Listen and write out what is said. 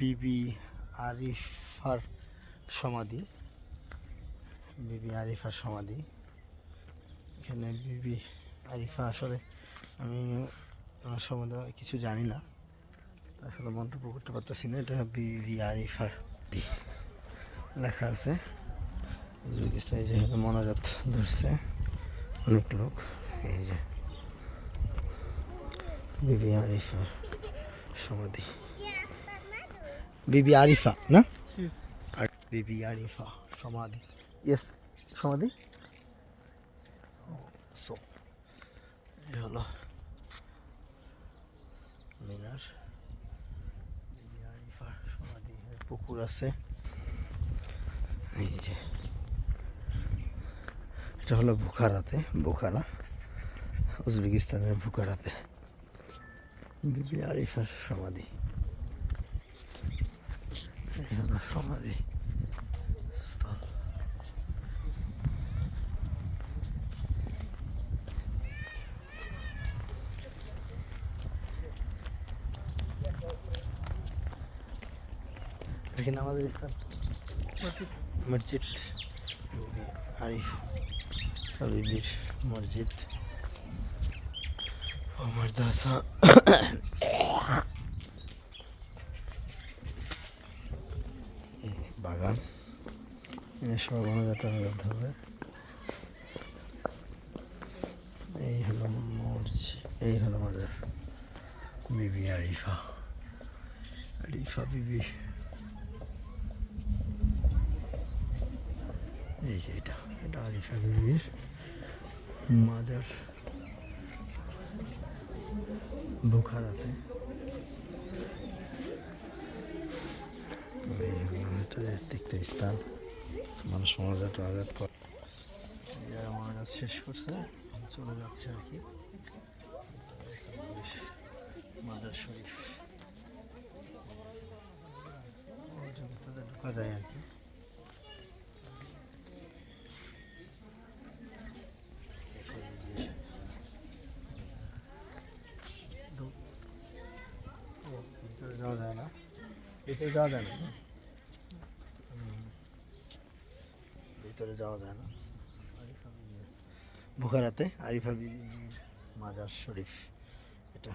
বিবি আরিফার সমাধি। বিবি আরিফার সমাধি। এখানে বিবি আরিফা আসলে আমি ওনার সম্বন্ধে কিছু জানি না। আসলে মন্তব্য করতে পারতেছি না। এটা বিবি আরিফার লেখা আছে। উজবেকিস্তানে যে মনাজাত ধরছে অনেক লোক, এই যে বিবি আরিফার সমাধি। বিবি আরিফা না? আর বিবি আরিফা সমাধি। ইয়েস সমাধি? সো হলো মিনার। বিবি আরিফার সমাধি পুকুর আছে। এই যে। এটা হলো বুখারাতে বুখারা উজবেকিস্তানের বুখারাতে। বিবি আরিফার সমাধি। এই হলো সমাধি স্থল এখানে আমাদের স্থান মসজিদ বিবি আরিফ হাবিবির মসজিদ ও মাদ্রাসা এই বাগান। সব গণযাত্রা করতে হবে। এই হলো মসজিদ, এই হলো আমাদের বিবি আরিফা আরিফা বিবি। এই যে এটা এটা আরিফা বিবির মাজার। বুখারাতে। দেখতে স্থান। মানুষ মনাজাত আঘাত করে। যারা মনাজাত শেষ করছে, চলে যাচ্ছে আর কি। মাজার শরীফ। ঢোকা যায় আর কি। যাওয়া যায় না। ভিতরে যাওয়া যায় না। ভিতরে যাওয়া যায় না। বুখারাতে আরিফা বিবির মাজার শরীফ। এটা